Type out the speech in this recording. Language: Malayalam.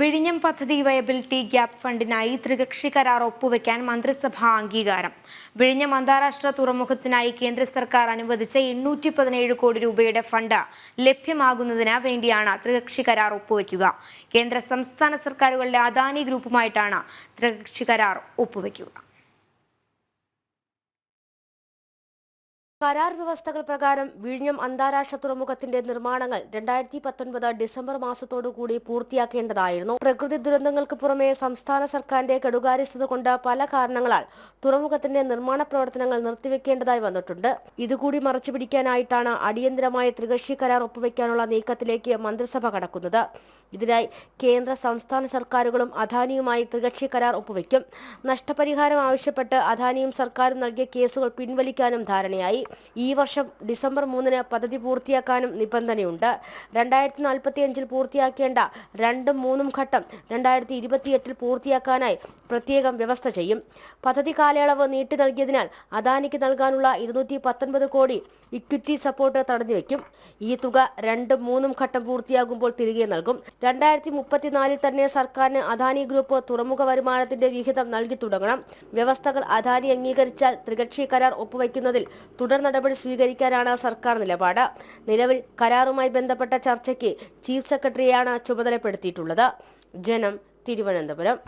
വിഴിഞ്ഞം പദ്ധതി വയബിലിറ്റി ഗ്യാപ്പ് ഫണ്ടിനായി ത്രികക്ഷി കരാർ ഒപ്പുവെക്കാൻ മന്ത്രിസഭ അംഗീകാരം. വിഴിഞ്ഞം അന്താരാഷ്ട്ര തുറമുഖത്തിനായി കേന്ദ്ര സർക്കാർ അനുവദിച്ച എണ്ണൂറ്റി പതിനേഴ് കോടി രൂപയുടെ ഫണ്ട് ലഭ്യമാകുന്നതിന് വേണ്ടിയാണ് ത്രികക്ഷി കരാർ ഒപ്പുവെക്കുക. കേന്ദ്ര സംസ്ഥാന സർക്കാരുകളുടെ അദാനി ഗ്രൂപ്പുമായിട്ടാണ് ത്രികക്ഷി കരാർ ഒപ്പുവെക്കുക. കരാർ വ്യവസ്ഥകൾ പ്രകാരം വിഴിഞ്ഞം അന്താരാഷ്ട്ര തുറമുഖത്തിന്റെ നിർമ്മാണങ്ങൾ രണ്ടായിരത്തി പത്തൊൻപത് ഡിസംബർ മാസത്തോടുകൂടി പൂർത്തിയാക്കേണ്ടതായിരുന്നു. പ്രകൃതി ദുരന്തങ്ങൾക്ക് പുറമെ സംസ്ഥാന സർക്കാരിന്റെ കെടുകാര്യസ്ഥത കൊണ്ട് പല കാരണങ്ങളാൽ തുറമുഖത്തിന്റെ നിർമ്മാണ പ്രവർത്തനങ്ങൾ നിർത്തിവെക്കേണ്ടതായി വന്നിട്ടുണ്ട്. ഇതുകൂടി മറച്ചുപിടിക്കാനായിട്ടാണ് അടിയന്തരമായ ത്രികക്ഷി കരാർ ഒപ്പുവെക്കാനുള്ള നീക്കത്തിലേക്ക് മന്ത്രിസഭ കടക്കുന്നത്. ഇതിനായി കേന്ദ്ര സംസ്ഥാന സർക്കാരുകളും അദാനിയുമായി ത്രികക്ഷി കരാർ ഒപ്പുവെക്കും. നഷ്ടപരിഹാരം ആവശ്യപ്പെട്ട് അദാനിയും സർക്കാരും നൽകിയ കേസുകൾ പിൻവലിക്കാനും ധാരണയായി. ഈ വർഷം ഡിസംബർ മൂന്നിന് പദ്ധതി പൂർത്തിയാക്കാനും നിബന്ധനയുണ്ട്. രണ്ടായിരത്തി നാൽപ്പത്തി അഞ്ചിൽ പൂർത്തിയാക്കേണ്ട രണ്ടും മൂന്നും ഘട്ടം രണ്ടായിരത്തി ഇരുപത്തിയെട്ടിൽ പൂർത്തിയാക്കാനായി പ്രത്യേകം വ്യവസ്ഥ ചെയ്യും. പദ്ധതി കാലയളവ് നീട്ടി നൽകിയതിനാൽ അദാനിക്ക് നൽകാനുള്ള ഇരുന്നൂറ്റി പത്തൊൻപത് കോടി ഇക്വിറ്റി സപ്പോർട്ട് തടഞ്ഞുവെക്കും ഈ തുക രണ്ടും മൂന്നും ഘട്ടം പൂർത്തിയാകുമ്പോൾ തിരികെ നൽകും. രണ്ടായിരത്തി മുപ്പത്തിനാലിൽ തന്നെ സർക്കാരിന് അദാനി ഗ്രൂപ്പ് തുറമുഖ വരുമാനത്തിന്റെ വിഹിതം നൽകി തുടങ്ങണം. വ്യവസ്ഥകൾ അദാനി അംഗീകരിച്ചാൽ ത്രികക്ഷി കരാർ ഒപ്പുവയ്ക്കുന്നതിൽ തുടർ നടപടി സ്വീകരിക്കാനാണ് സർക്കാർ നിലപാട്. നിലവിൽ കരാറുമായി ബന്ധപ്പെട്ട ചർച്ചയ്ക്ക് ചീഫ് സെക്രട്ടറിയാണ് ചുമതലപ്പെടുത്തിയിട്ടുള്ളത്. ജനം തിരുവനന്തപുരം.